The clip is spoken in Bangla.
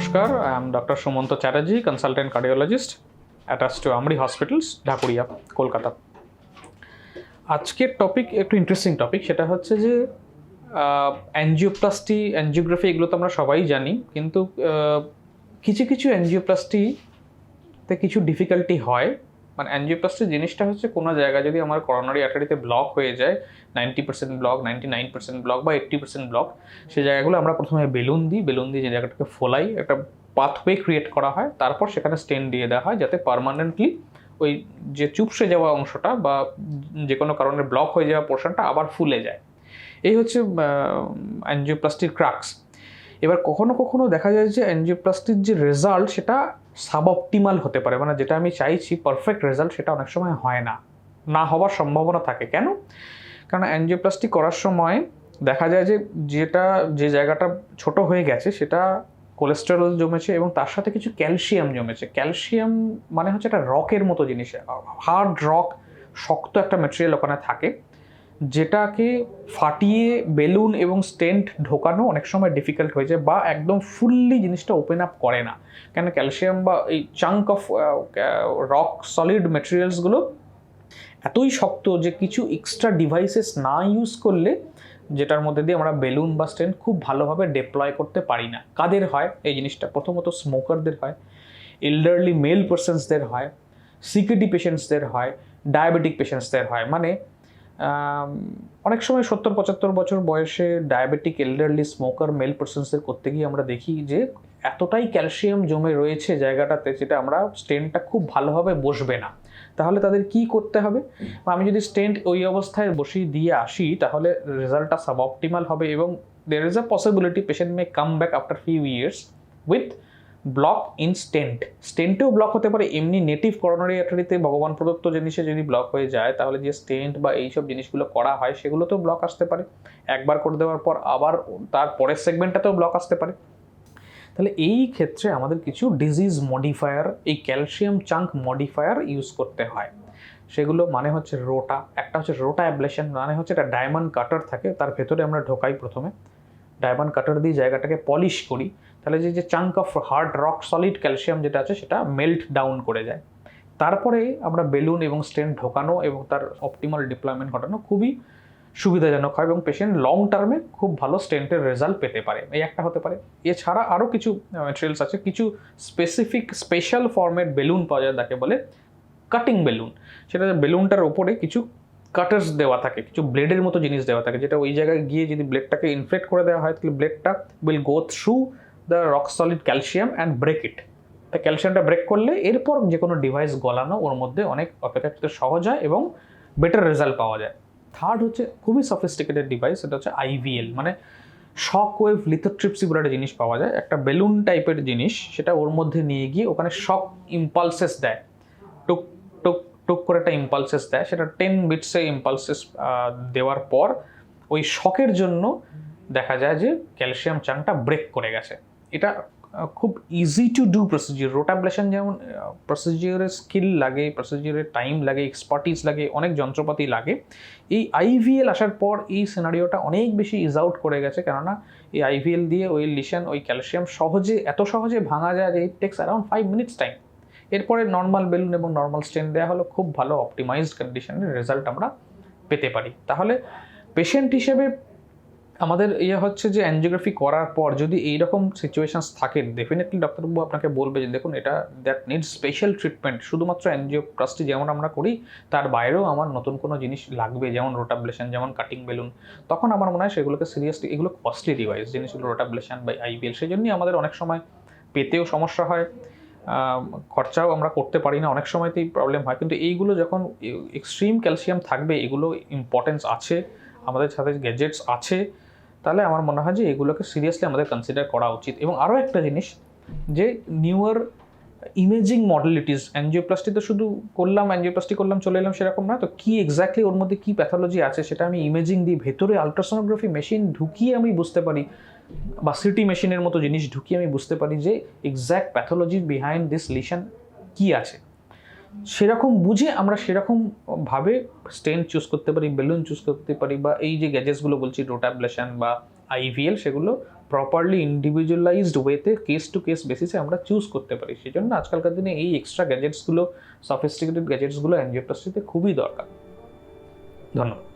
নমস্কার I am doctor Sumanta Chatterjee consultant cardiologist attach to AMRI hospitals Dhakuria, Kolkata. আজকের টপিক একটু ইন্টারেস্টিং টপিক সেটা হচ্ছে যে অ্যানজিওপ্লাস্টি অ্যানজিওগ্রাফি এগুলো তো আমরা সবাই জানি, কিন্তু কিছু কিছু অ্যানজিওপ্লাস্টিতে কিছু ডিফিকাল্টি হয়। মানে অ্যানজিওপ্লাস্টি জিনিসটা হচ্ছে কোনো জায়গায় যদি আমার করোনারি আর্টারিতে ব্লক হয়ে যায় ninety percent block ninety nine percent block বা এইট্টি পার্সেন্ট ব্লক সেই জায়গাগুলো আমরা প্রথমে বেলুন দিই, বেলুন দিয়ে যে জায়গাটাকে ফোলাই, একটা পাথওয়ে ক্রিয়েট করা হয়, তারপর সেখানে স্টেন দিয়ে দেওয়া হয় যাতে পারমানেন্টলি ওই যে চুপসে যাওয়া অংশটা বা যে কোনো কারণে ব্লক হয়ে যাওয়া পোর্শনটা আবার ফুলে যায়। এই হচ্ছে অ্যানজিওপ্লাস্টির ক্রাক্স এবার কখনো কখনো দেখা যায় যে অ্যানজিওপ্লাস্টির যে রেজাল্ট সেটা সাব অপটিমাল হতে পারে। মানে যেটা আমি চাইছি পারফেক্ট রেজাল্ট সেটা অনেক সময় হয় না। না হওয়ার সম্ভাবনা থাকে। কেন? কারণ অ্যানজিওপ্লাস্টি করার সময় দেখা যায় যে যেটা, যে জায়গাটা ছোট হয়ে গেছে, সেটা কোলেস্টেরল জমেছে এবং তার সাথে কিছু ক্যালসিয়াম জমেছে। ক্যালসিয়াম মানে হচ্ছে একটা রকের মতো জিনিস। হার্ড রক শক্ত একটা মেটেরিয়াল ওখানে থাকে। যেটাকে ফাটিয়ে বেলুন এবং স্টেন্ট ঢোকানো অনেক সময় ডিফিকাল্ট হয়ে যায় বা একদম ফুললি জিনিসটা ওপেন আপ করে না। কেন ক্যালসিয়াম বা এই চাঙ্ক অফ রক সলিড মেটেরিয়ালসগুলো এতই শক্ত যে কিছু এক্সট্রা ডিভাইসেস না ইউজ করলে যেটার মধ্যে দিয়ে আমরা বেলুন বা স্টেন্ট খুব ভালোভাবে ডেপ্লয় করতে পারি না। কাদের হয়? এই জিনিসটা প্রথমত স্মোকারদের হয় এল্ডারলি মেল পার্সনসদের হয় সিকিউরিটি পেশেন্টসদের হয় ডায়াবেটিক পেশেন্টসদের হয়। মানে অনেক সময় সত্তর, পঁচাত্তর বছর বয়সে ডায়াবেটিক এল্ডারলি স্মোকার মেল পার্সনসদের করতে গিয়ে আমরা দেখি যে এতটাই ক্যালসিয়াম জমে রয়েছে জায়গাটাতে যেটা আমরা স্টেনটা খুব ভালোভাবে বসবে না। তাহলে তাদের কি করতে হবে? আমি যদি স্টেন্ট ওই অবস্থায় বসিয়ে দিয়ে আসি, তাহলে রেজাল্টটা সাব অপটিমাল হবে এবং there is a possibility patient may come back after few years with block in stent স্টেন্টেও block হতে পারে। এমনি নেটিভ করোনারি আর্টারিতে ভগবান প্রদত্ত জিনিসে যদি ব্লক হয়ে যায়, তাহলে যে স্টেন্ট বা এইসব জিনিসগুলো করা হয়, সেগুলোতেও ব্লক আসতে পারে। একবার করে দেওয়ার পর আবার তার পরের সেগমেন্টটাতেও ব্লক আসতে পারে। তাহলে এই ক্ষেত্রে আমাদের কিছু ডিজিজ মডিফায়ার এই ক্যালসিয়াম চাঙ্ক মডিফায়ার ইউজ করতে হয়। সেগুলো মানে হচ্ছে রোটা একটা হচ্ছে রোটা অ্যাবলেশন মানে হচ্ছে একটা ডায়মন্ড কাটার থাকে, তার ভেতরে আমরা ঢোকাই প্রথমে। ডায়মন্ড কাটার দিয়ে জায়গাটাকে পলিশ করি, তাহলে যে যে chunk of hard rock solid calcium যেটা আছে, সেটা মেল্ট ডাউন করে যায়। তারপরে আমরা বেলুন এবং স্টেন ঢোকানো এবং তার অপটিমাল ডিপ্লয়মেন্ট ঘটানো খুবই সুবিধাজনক হয় এবং পেশেন্ট লং টার্মে খুব ভালো স্টেন্টের রেজাল্ট পেতে পারে। এই একটা হতে পারে। এছাড়া আরও কিছু ম্যাটেরিয়ালস আছে। কিছু স্পেসিফিক স্পেশাল ফর্মেট বেলুন পাওয়া যায় তাকে বলে কাটিং বেলুন। সেটা বেলুনটার ওপরে কিছু কাটার্স দেওয়া থাকে, কিছু ব্লেডের মতো জিনিস দেওয়া থাকে, যেটা ওই জায়গায় গিয়ে যদি ব্লেডটাকে ইনফ্লেক্ট করে দেওয়া হয়, তাহলে ব্লেডটা will go through the rock solid calcium and break it তা ক্যালসিয়ামটা ব্রেক করলে এরপর যে কোনো ডিভাইস গলানো, ওর মধ্যে অনেক অপেক্ষাকৃত সহজ হয় এবং বেটার রেজাল্ট পাওয়া যায়। থার্ড হচ্ছে খুবই সফিস্টিকেটেড ডিভাইস সেটা হচ্ছে আইভিএল মানে শক ওয়েভ লিথোট্রিপসি বলে একটা জিনিস পাওয়া যায়। একটা বেলুন টাইপের জিনিস, সেটা ওর মধ্যে নিয়ে গিয়ে ওখানে শক ইম্পালসেস দেয়। টুক টুক টুক করে একটা ইম্পালসেস দেয়, সেটা টেন বিটসে ইম্পালসেস দেওয়ার পর ওই শকের জন্য দেখা যায় যে ক্যালসিয়াম চাংটা ব্রেক করে গেছে। এটা খুব easy to do procedure rotablation যেমন প্রসিজিওরের স্কিল লাগে প্রসিজিওরের টাইম লাগে এক্সপার্টিস লাগে, অনেক যন্ত্রপাতি লাগে। এই আইভিএল আসার পর এই সিনারিওটা অনেক বেশি ইজ আউট করে গেছে, কেননা এই আইভিএল দিয়ে ওই লিশন ওই ক্যালসিয়াম সহজে, এত সহজে ভাঙা যায় যে it takes around five minutes time এরপরে নর্মাল বেলুন এবং নর্মাল স্টেন দেওয়া হলো, খুব ভালো অপটিমাইজড কন্ডিশনের রেজাল্ট আমরা পেতে পারি। তাহলে পেশেন্ট হিসেবে আমাদের ইয়ে হচ্ছে যে অ্যানজিওগ্রাফি করার পর যদি এইরকম সিচুয়েশনস থাকে ডেফিনেটলি ডাক্তারবাবু আপনাকে বলবে যে, দেখুন, এটা দ্যাট নিড স্পেশাল ট্রিটমেন্ট শুধুমাত্র অ্যানজিওপ্লাস্টি যেমন আমরা করি, তার বাইরেও আমার নতুন কোনো জিনিস লাগবে, যেমন রোটাবলেশন যেমন কাটিং বেলুন তখন আমার মনে হয় সেগুলোকে সিরিয়াসলি এগুলো কস্টলি ডিভাইস জিনিসগুলো রোটাবলেশন বা আইবিএল সেই জন্যই আমাদের অনেক সময় পেতেও সমস্যা হয়। খরচাও আমরা করতে পারি না, অনেক সময়তেই প্রবলেম হয়। কিন্তু এইগুলো যখন এক্সট্রিম ক্যালসিয়াম থাকবে, এগুলো ইম্পর্টেন্স আছে, আমাদের সাথে গ্যাজেটস আছে, তাহলে আমার মনে হয় যে এগুলোকে সিরিয়াসলি আমাদের কনসিডার করা উচিত। এবং আরও একটা জিনিস, যে নিউয়ার ইমেজিং মডেলিটিস অ্যানজিওপ্লাস্টি তো শুধু করলাম অ্যানজিওপ্লাস্টি করলাম, চলে এলাম সেরকম না, তো কী এক্স্যাক্টলি ওর মধ্যে কী প্যাথোলজি আছে, সেটা আমি ইমেজিং দিই ভেতরে আলট্রাসোনোগ্রাফি মেশিন ঢুকিয়ে আমি বুঝতে পারি। বা সিটি মেশিনের মতো জিনিস ঢুকিয়ে আমি বুঝতে পারি যে exact pathology behind this lesion কি আছে। সেরকম বুঝে আমরা সেরকম ভাবে স্টেন চুজ করতে পারি বেলুন চুজ করতে পারি বা এই যে গ্যাজেটসগুলো বলছি রোটাবলেশন বা আইভিএল সেগুলো প্রপারলি ইন্ডিভিজুয়ালাইজড ওয়েতে কেস টু কেস বেসিসে আমরা চুজ করতে পারি। সেই জন্য আজকালকার দিনে এই এক্সট্রা গ্যাজেটসগুলো সফিস্টিকেটেড গ্যাজেটসগুলো অ্যাঞ্জিওপ্লাস্টিতে খুবই দরকার। ধন্যবাদ।